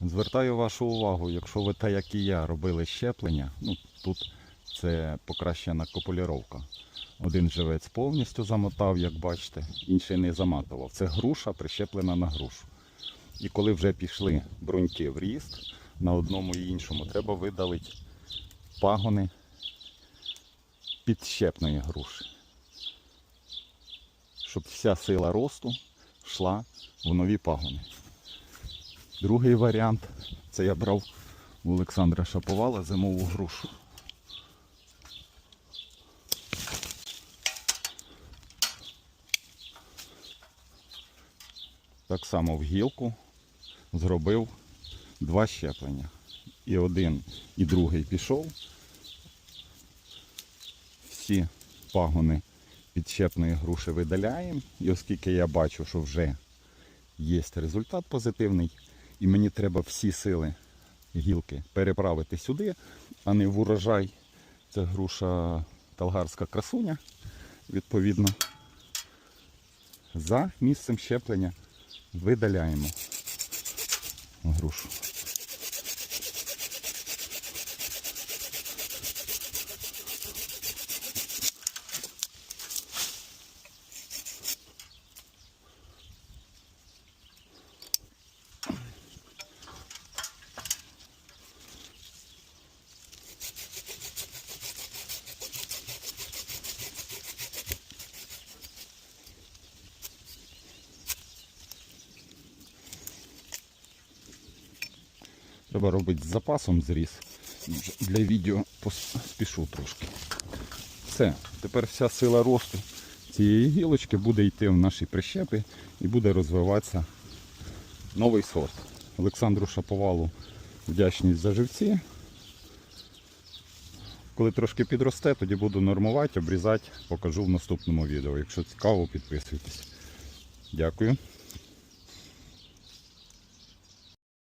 Звертаю вашу увагу, якщо ви та як і я робили щеплення, ну тут це покращена копуліровка. Один живець повністю замотав, як бачите, інший не заматував. Це груша прищеплена на грушу. І коли вже пішли бруньки в ріст, на одному і іншому треба видалити пагони підщепної груші. Щоб вся сила росту йшла в нові пагони. Другий варіант це я брав у Олександра Шаповала зимову грушу. Так само в гілку зробив два щеплення. І один, і другий пішов. Всі пагони підщепної груші видаляємо. І оскільки я бачу, що вже є результат позитивний, і мені треба всі сили гілки переправити сюди, а не в урожай. Це груша талгарська красуня, відповідно. За місцем щеплення видаляємо грушу. Треба робити з запасом зріз. Для відео пос- спішу трошки. Все, тепер вся сила росту цієї гілочки буде йти в наші прищепи і буде розвиватися новий сорт. Олександру Шаповалу вдячність за живці. Коли трошки підросте, тоді буду нормувати, обрізати, покажу в наступному відео. Якщо цікаво, підписуйтесь. Дякую.